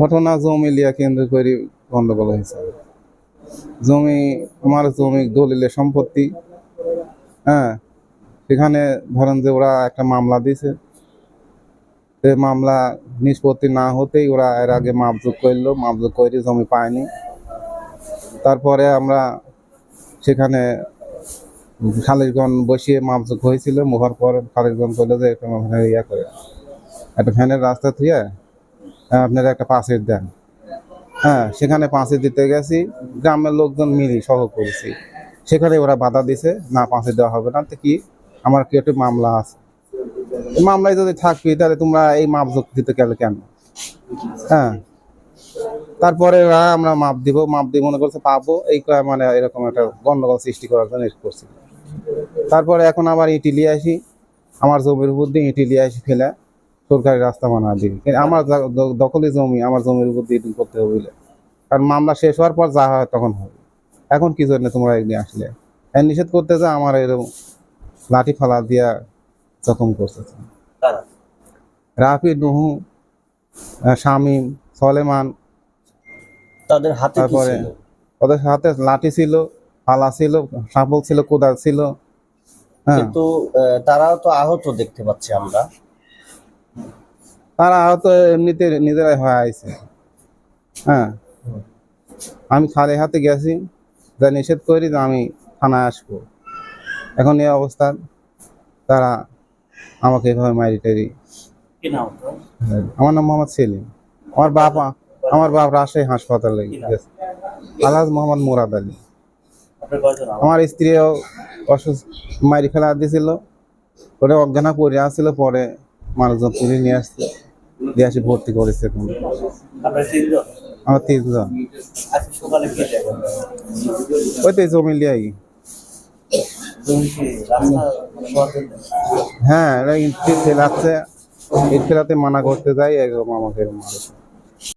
ঘটনা জমি লিয়া কেন্দ্র করে গন্ডগোল হয়েছে জমি, আমার জমি দলিলে সম্পত্তি হ্যাঁ? সেখানে ধরেন যে ওরা একটা মামলা দিছে। সে মামলা নিষ্পত্তি না হতেই ওরা এর আগে মাপযোগ করল মাপযোগ করে জমি পায়নি। তারপরে আমরা সেখানে খালিশগঞ্জ বসিয়ে মাপযোগ হয়েছিল, মোহার পর খালিশগঞ্জ করল যে একটা ইয়া করে, একটা ফ্যানের রাস্তা থুয়ে আপনারা একটা পাশের দেন। হ্যাঁ সেখানে পাঁচে দিতে গেছি, গ্রামের লোকজন মিলি সহ করেছি। সেখানে ওরা বাধা দিছে, না, পাঁচে দেওয়া হবে না। তো কি, আমার কি একটা মামলা আছে? মামলায় যদি থাকবি, তাহলে তোমরা এই মাপ যোগ দিতে গেলে কেন? হ্যাঁ। তারপরে ওরা আমরা মাপ দিব, মাপ দিয়ে মনে করছে পাবো, এই মানে এরকম একটা গন্ডগোল সৃষ্টি করার জন্য করছি। তারপরে এখন আবার ইটি লিয়ে আসি, আমার জমির উপর দিয়ে ইটি লিয়ে আসি ফেলে। সরকারি রাস্তা বানা আমার দখলি জমি আমার জমির উপর দিয়ে করতে হবে কারণ মামলা শেষ হওয়ার পর যা হয় তখন হবে। এখন কি জন্য তোমরা এগিয়ে আসলে? এর নিষেধ করতে যা আমার এরকম লাঠি ফালা দিয়া জখম করছে কারা? রাফি নুহু শামীম সলেমান তাদের হাতে তারপরে ওদের হাতে লাঠি ছিল ফালা ছিল শাবল ছিল কোদাল ছিল। হ্যাঁ। কিন্তু তারাও তো আহত দেখতে পাচ্ছি আমরা। তারা হয়তো এমনিতে নিজেরাই হয়ে আইছে। হ্যাঁ। আমি খালি হাতে গেছি যা নিষেধ করি যে আমি থানায় আসব। এখন এই অবস্থা তারা আমাকে এভাবে মারি টারি আমার নাম মোহাম্মদ সেলিম। আমার বাবা আমার বাপ রাজশাহী হাসপাতালে গেছে। আলহাজ মোহাম্মদ মুরাদ আলী। আমার স্ত্রীও অসুস্থ মারি ফেলা দিয়েছিল ওটা অজ্ঞানা পড়ে আসছিল পরে মানুষজন তুলে নিয়ে আসছে। দিয়ে আসি ভর্তি করেছে এখন। আমার তিনজন। দেখেন ওই তো জমি লিয়াই হ্যাঁ ইট ফেলাচ্ছে ইট ফেলাতে মানা করতে যাই একদম আমাকে মারে।